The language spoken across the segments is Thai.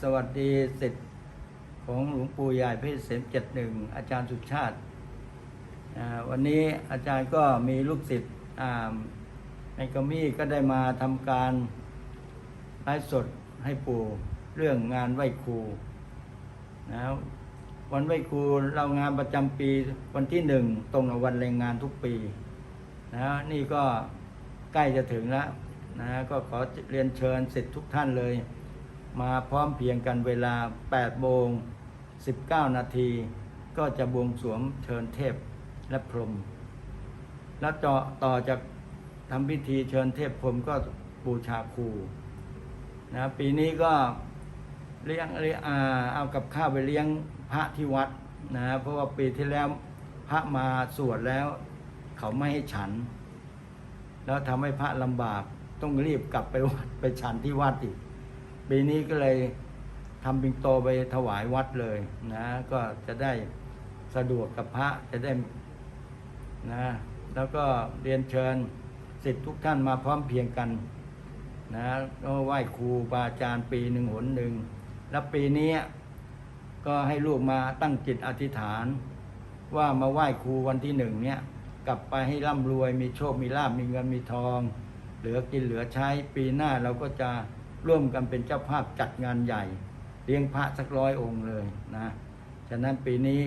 สวัสดีสิทธิ์ของหลวงปู่ใหญ่เพชรเสมเจ็ดหนึ่งอาจารย์สุชาติ วันนี้อาจารย์ก็มีลูกศิษย์ในกรมี่ก็ได้มาทำการไลฟ์สดให้ปู่เรื่องงานไหว้ครูนะวันไหว้ครูเรางานประจำปีวันที่หนึ่งตรงกับวันแรงงานทุกปีนะนี่ก็ใกล้จะถึงแล้วนะก็ขอเรียนเชิญสิทธิ์ทุกท่านเลย มาพร้อมเพียงกันเวลา 8 โมง 19 นาที ก็จะบวงสวงเชิญเทพและพรหมแล้วต่อต่อจากทำพิธีเชิญเทพพรหมก็บูชาครูนะปีนี้ก็เลี้ยงเอาเอากับข้าวไปเลี้ยงพระที่วัดนะเพราะว่าปีที่แล้วพระมาสวดแล้วเขาไม่ให้ฉัน แล้วทำให้พระลำบากต้องรีบกลับไปวัดไปฉันที่วัดอีก ปีนี้ก็เลยทำปิงโตไปถวายวัดเลยนะ ก็จะได้สะดวกกับพระจะได้นะแล้วก็เรียนเชิญสิทธิ์ทุกท่านมาพร้อมเพียงกันนะก็ไหว้ครูบาอาจารย์ปีหนึ่งหนหนึ่ง แล้วปีนี้ก็ให้ลูกมาตั้งจิตอธิษฐาน ว่ามาไหว้ครูวันที่หนึ่งเนี่ยกลับไปให้ร่ำรวยมีโชค มีลาบมีเงินมีทอง เหลือกินเหลือใช้ปีหน้าเราก็จะ ร่วมกันเป็นเจ้าภาพจัดงานใหญ่ เลี้ยงพระสักร้อยองค์เลยนะ ฉะนั้นปีนี้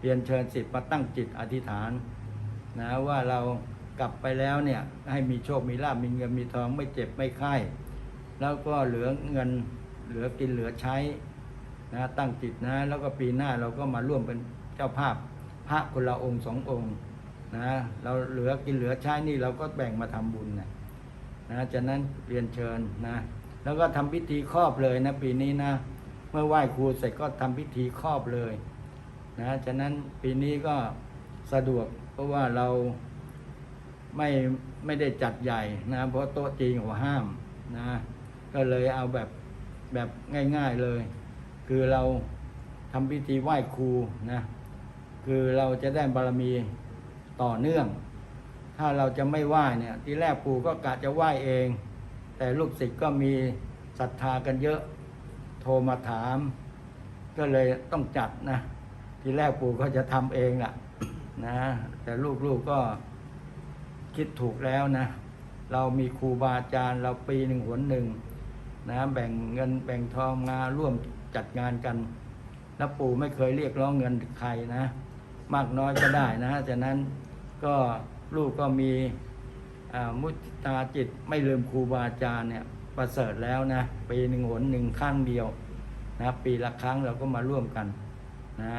เรียนเชิญสิทธิ์มาตั้งจิตอธิษฐานนะว่าเรากลับไปแล้วเนี่ยให้มีโชค มีลาบมีเงินมีทองไม่เจ็บไม่ไข้แล้วก็เหลือเงินเหลือกินเหลือใช้นะตั้งจิตนะ แล้วก็ปีหน้าเราก็มาร่วมเป็นเจ้าภาพพระคนละองค์สององค์นะเราเหลือกินเหลือใช้นี่เราก็แบ่งมาทำบุญนะนะฉะนั้นเรียนเชิญนะ แล้วก็ทำพิธีครอบเลยนะปีนี้นะ เมื่อไหว้ครูเสร็จก็ทำพิธีครอบเลยนะฉะนั้นปีนี้ก็สะดวกเพราะว่าเราไม่ไม่ได้จัดใหญ่นะเพราะโต๊ะจีนหัวห้ามนะก็เลยเอาแบบแบบง่ายๆเลย คือเราทำพิธีไหว้ครูนะคือเราจะได้บารมีต่อเนื่อง ถ้าเราจะไม่ไหว้เนี่ย ที่แรกปู่ก็กะจะไหว้เอง แต่ลูกศิษย์ก็มีศรัทธากันเยอะ โทรมาถาม ก็เลยต้องจัดนะ ทีแรกปู่ก็จะทำเองล่ะนะ แต่ลูกๆกก็คิดถูกแล้วนะ เรามีครูบาอาจารย์ เราปีหนึ่งหนหนึ่งนะแบ่งเงินแบ่งทองมาร่วมจัดงานกัน แล้วปู่ไม่เคยเรียกร้องเงินใครนะ มากน้อยก็ได้นะฉะนั้นก็ลูกก็มี มุตตาจิตไม่ลืมครูบาอาจารย์เนี่ยประเสริฐแล้วนะปีหนึ่งหนหนึ่งครั้งเดียวนะปีละครั้งเราก็มาร่วมกันนะ